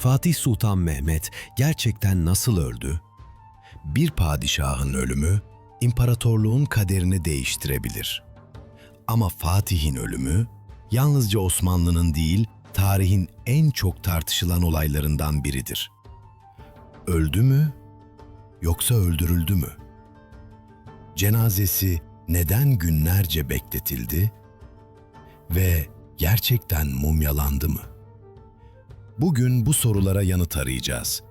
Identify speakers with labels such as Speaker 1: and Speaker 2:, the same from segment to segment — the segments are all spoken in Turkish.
Speaker 1: Fatih Sultan Mehmet gerçekten nasıl öldü? Bir padişahın ölümü imparatorluğun kaderini değiştirebilir. Ama Fatih'in ölümü yalnızca Osmanlı'nın değil, tarihin en çok tartışılan olaylarından biridir. Öldü mü yoksa öldürüldü mü? Cenazesi neden günlerce bekletildi ve gerçekten mumyalandı mı? Bugün bu sorulara yanıt arayacağız.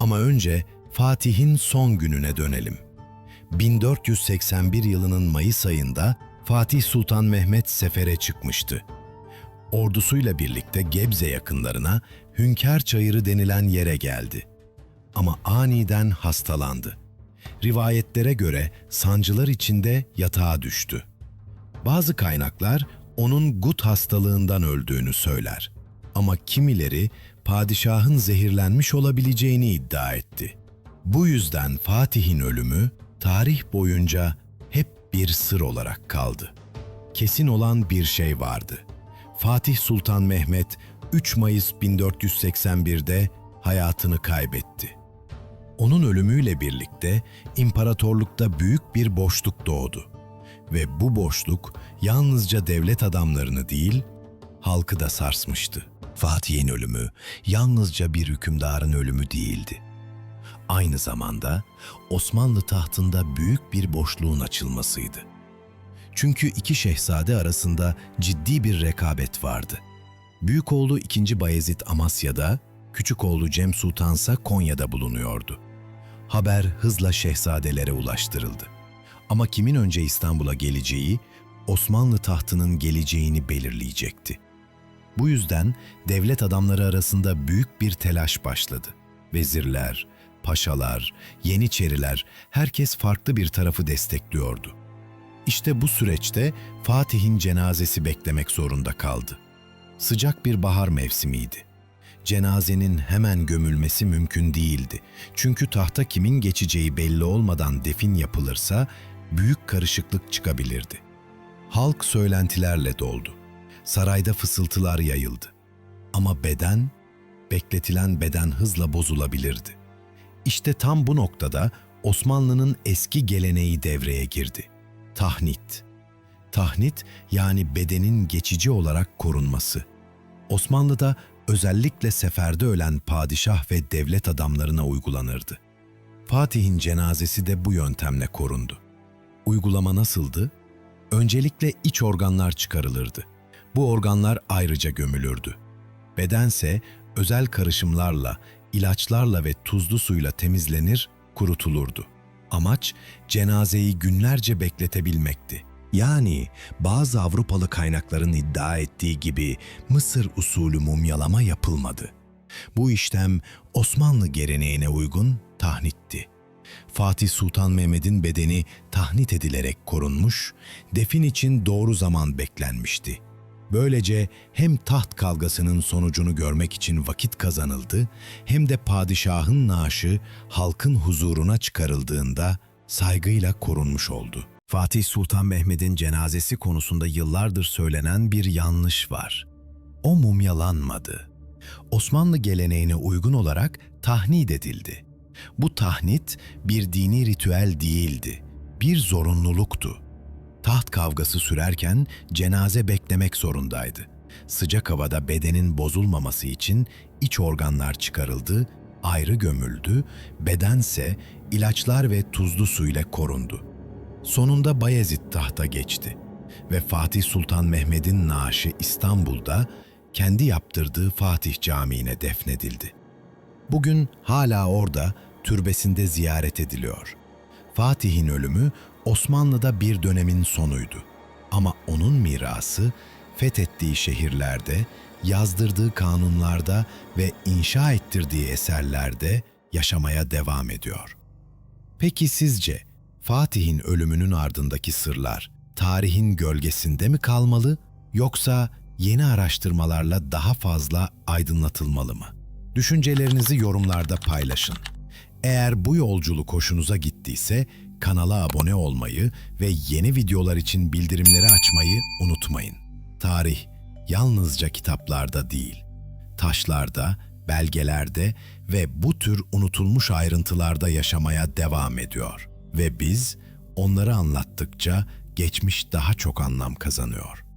Speaker 1: Ama önce Fatih'in son gününe dönelim. 1481 yılının Mayıs ayında Fatih Sultan Mehmet sefere çıkmıştı. Ordusuyla birlikte Gebze yakınlarına Hünkar Çayırı denilen yere geldi. Ama aniden hastalandı. Rivayetlere göre sancılar içinde yatağa düştü. Bazı kaynaklar onun gut hastalığından öldüğünü söyler. Ama kimileri padişahın zehirlenmiş olabileceğini iddia etti. Bu yüzden Fatih'in ölümü tarih boyunca hep bir sır olarak kaldı. Kesin olan bir şey vardı. Fatih Sultan Mehmet 3 Mayıs 1481'de hayatını kaybetti. Onun ölümüyle birlikte imparatorlukta büyük bir boşluk doğdu. Ve bu boşluk yalnızca devlet adamlarını değil, halkı da sarsmıştı. Fatih'in ölümü yalnızca bir hükümdarın ölümü değildi. Aynı zamanda Osmanlı tahtında büyük bir boşluğun açılmasıydı. Çünkü iki şehzade arasında ciddi bir rekabet vardı. Büyük oğlu 2. Bayezid Amasya'da, küçük oğlu Cem Sultansa Konya'da bulunuyordu. Haber hızla şehzadelere ulaştırıldı. Ama kimin önce İstanbul'a geleceği, Osmanlı tahtının geleceğini belirleyecekti. Bu yüzden devlet adamları arasında büyük bir telaş başladı. Vezirler, paşalar, yeniçeriler, herkes farklı bir tarafı destekliyordu. İşte bu süreçte Fatih'in cenazesi beklemek zorunda kaldı. Sıcak bir bahar mevsimiydi. Cenazenin hemen gömülmesi mümkün değildi. Çünkü tahta kimin geçeceği belli olmadan defin yapılırsa büyük karışıklık çıkabilirdi. Halk söylentilerle doldu. Sarayda fısıltılar yayıldı. Ama beden, bekletilen beden hızla bozulabilirdi. İşte tam bu noktada Osmanlı'nın eski geleneği devreye girdi. Tahnit. Tahnit yani bedenin geçici olarak korunması. Osmanlı'da özellikle seferde ölen padişah ve devlet adamlarına uygulanırdı. Fatih'in cenazesi de bu yöntemle korundu. Uygulama nasıldı? Öncelikle iç organlar çıkarılırdı. Bu organlar ayrıca gömülürdü. Bedense özel karışımlarla, ilaçlarla ve tuzlu suyla temizlenir, kurutulurdu. Amaç cenazeyi günlerce bekletebilmekti. Yani bazı Avrupalı kaynakların iddia ettiği gibi Mısır usulü mumyalama yapılmadı. Bu işlem Osmanlı geleneğine uygun tahnitti. Fatih Sultan Mehmet'in bedeni tahnit edilerek korunmuş, defin için doğru zaman beklenmişti. Böylece hem taht kavgasının sonucunu görmek için vakit kazanıldı, hem de padişahın naaşı halkın huzuruna çıkarıldığında saygıyla korunmuş oldu. Fatih Sultan Mehmet'in cenazesi konusunda yıllardır söylenen bir yanlış var. O mumyalanmadı. Osmanlı geleneğine uygun olarak tahnit edildi. Bu tahnit bir dini ritüel değildi, bir zorunluluktu. Taht kavgası sürerken cenaze beklemek zorundaydı. Sıcak havada bedenin bozulmaması için iç organlar çıkarıldı, ayrı gömüldü, bedense ilaçlar ve tuzlu suyla korundu. Sonunda Bayezid tahta geçti ve Fatih Sultan Mehmet'in naaşı İstanbul'da kendi yaptırdığı Fatih Camii'ne defnedildi. Bugün hala orada türbesinde ziyaret ediliyor. Fatih'in ölümü Osmanlı'da bir dönemin sonuydu. Ama onun mirası fethettiği şehirlerde, yazdırdığı kanunlarda ve inşa ettirdiği eserlerde yaşamaya devam ediyor. Peki sizce Fatih'in ölümünün ardındaki sırlar tarihin gölgesinde mi kalmalı yoksa yeni araştırmalarla daha fazla aydınlatılmalı mı? Düşüncelerinizi yorumlarda paylaşın. Eğer bu yolculuk hoşunuza gittiyse kanala abone olmayı ve yeni videolar için bildirimleri açmayı unutmayın. Tarih yalnızca kitaplarda değil, taşlarda, belgelerde ve bu tür unutulmuş ayrıntılarda yaşamaya devam ediyor. Ve biz onları anlattıkça geçmiş daha çok anlam kazanıyor.